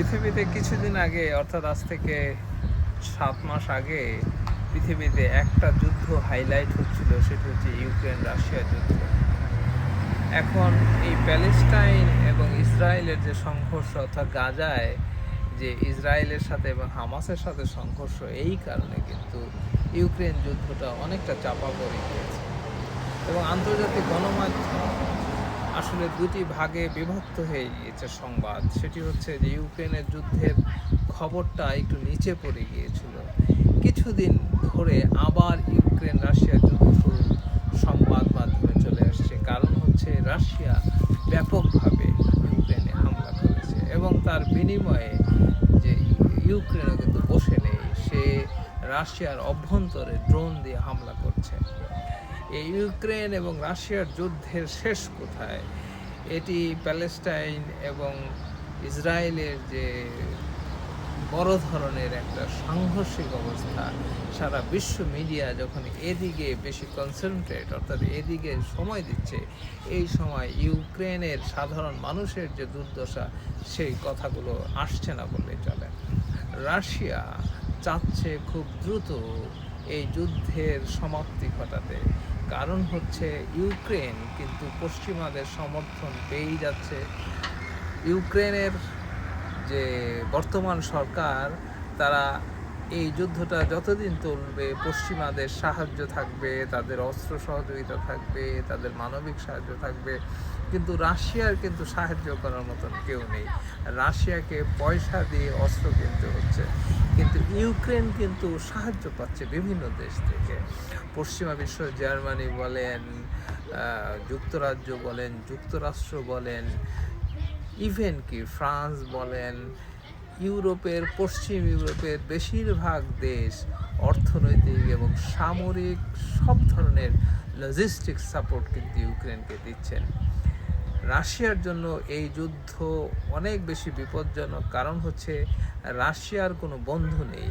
পৃথিবীতে কিছুদিন আগে, অর্থাৎ আজ থেকে সাত মাস আগে, পৃথিবীতে একটা যুদ্ধ হাইলাইট হচ্ছিল, সেটা হচ্ছে ইউক্রেন রাশিয়া যুদ্ধ। এখন এই প্যালেস্টাইন এবং ইসরায়েলের যে সংঘর্ষ, অর্থাৎ গাজায় যে ইসরায়েলের সাথে এবং হামাসের সাথে সংঘর্ষ, এই কারণে কিন্তু ইউক্রেন যুদ্ধটা অনেকটা চাপা পড়ে গিয়েছে। এবং আন্তর্জাতিক গণমাধ্যম আসলে দুটি ভাগে বিভক্ত হয়ে গিয়েছে সংবাদ। সেটি হচ্ছে যে ইউক্রেনের যুদ্ধের খবরটা একটু নিচে পড়ে গিয়েছিল। কিছুদিন ধরে আবার ইউক্রেন রাশিয়া যুদ্ধ সংবাদ মাধ্যমে চলে আসছে। কারণ হচ্ছে রাশিয়া ব্যাপকভাবে ইউক্রেনে হামলা করেছে এবং তার বিনিময়ে যে ইউক্রেনও কিন্তু বসে নেই, সে রাশিয়ার অভ্যন্তরে ড্রোন দিয়ে হামলা করছে। এই ইউক্রেন এবং রাশিয়ার যুদ্ধের শেষ কোথায় এটি প্যালেস্টাইন এবং ইসরায়েলের যে বড় ধরনের একটা সাংঘর্ষিক অবস্থা, সারা বিশ্ব মিডিয়া যখন এদিকে বেশি কনসেন্ট্রেট অর্থাৎ এদিকে সময় দিচ্ছে, এই সময় ইউক্রেনের সাধারণ মানুষের যে দুর্দশা, সেই কথাগুলো আসছে না বললেই চলে। রাশিয়া চাচ্ছে খুব দ্রুত এই যুদ্ধের সমাপ্তি ঘটাতে। কারণ হচ্ছে ইউক্রেন কিন্তু পশ্চিমাদের সমর্থন পেয়েই যাচ্ছে। ইউক্রেনের যে বর্তমান সরকার তারা এই যুদ্ধটা যতদিন চলবে, পশ্চিমাদের সাহায্য থাকবে, তাদের অস্ত্র সহযোগিতা থাকবে, তাদের মানবিক সাহায্য থাকবে, কিন্তু রাশিয়ার কিন্তু সাহায্য করার মতন কেউ নেই। রাশিয়াকে পয়সা দিয়ে অস্ত্র কিনতে হচ্ছে, কিন্তু ইউক্রেন কিন্তু সাহায্য পাচ্ছে বিভিন্ন দেশ থেকে। পশ্চিমা বিশ্ব, জার্মানি বলেন যুক্তরাজ্য বলেন, যুক্তরাষ্ট্র বলেন, ইভেন কি, ফ্রান্স বলেন ইউরোপের, পশ্চিম ইউরোপের বেশিরভাগ দেশ অর্থনৈতিক এবং সামরিক সব ধরনের লজিস্টিক সাপোর্ট কিন্তু ইউক্রেনকে দিচ্ছেন। রাশিয়ার জন্য এই যুদ্ধ অনেক বেশি বিপজ্জনক, কারণ হচ্ছে রাশিয়ার কোনো বন্ধু নেই।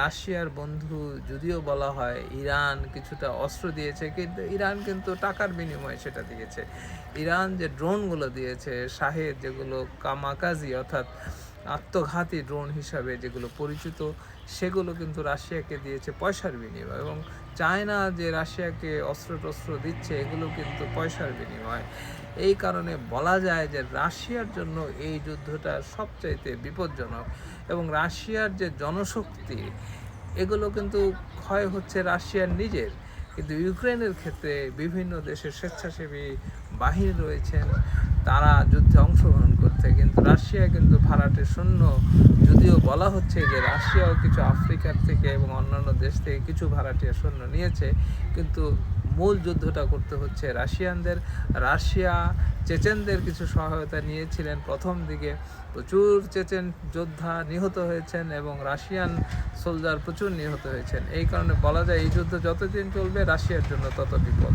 রাশিয়ার বন্ধু যদিও বলা হয় ইরান কিছুটা অস্ত্র দিয়েছে, কিন্তু ইরান কিন্তু টাকার বিনিময়ে সেটা দিয়েছে। ইরান যে ড্রোনগুলো দিয়েছে, শাহেদ যেগুলো কামাকাজি অর্থাৎ আত্মঘাতী ড্রোন হিসাবে যেগুলো পরিচিত, সেগুলো কিন্তু রাশিয়াকে দিয়েছে পয়সার বিনিময় এবং চায়না যে রাশিয়াকে অস্ত্র টস্ত্র দিচ্ছে, এগুলো কিন্তু পয়সার বিনিময়। এই কারণে বলা যায় যে রাশিয়ার জন্য এই যুদ্ধটা সবচাইতে বিপজ্জনক এবং রাশিয়ার যে জনশক্তি, এগুলো কিন্তু ক্ষয় হচ্ছে রাশিয়ার নিজের। কিন্তু ইউক্রেনের ক্ষেত্রে বিভিন্ন দেশের স্বেচ্ছাসেবী বাহিনী রয়েছেন, তারা যুদ্ধে অংশগ্রহণ করছে। কিন্তু রাশিয়া কিন্তু ভাড়াটে শূন্য যদিও বলা হচ্ছে যে রাশিয়াও কিছু আফ্রিকার থেকে এবং অন্যান্য দেশ থেকে কিছু ভাড়াটিয়া সৈন্য নিয়েছে, কিন্তু মূল যুদ্ধটা করতে হচ্ছে। রাশিয়ানদের, রাশিয়া, চেচেনদের কিছু সহায়তা নিয়েছিলেন। প্রথম দিকে প্রচুর চেচেন যোদ্ধা নিহত হয়েছেন এবং রাশিয়ান সোলজার প্রচুর নিহত হয়েছেন। এই কারণে বলা যায়, এই যুদ্ধ যতদিন চলবে, রাশিয়ার জন্য তত বিপদ।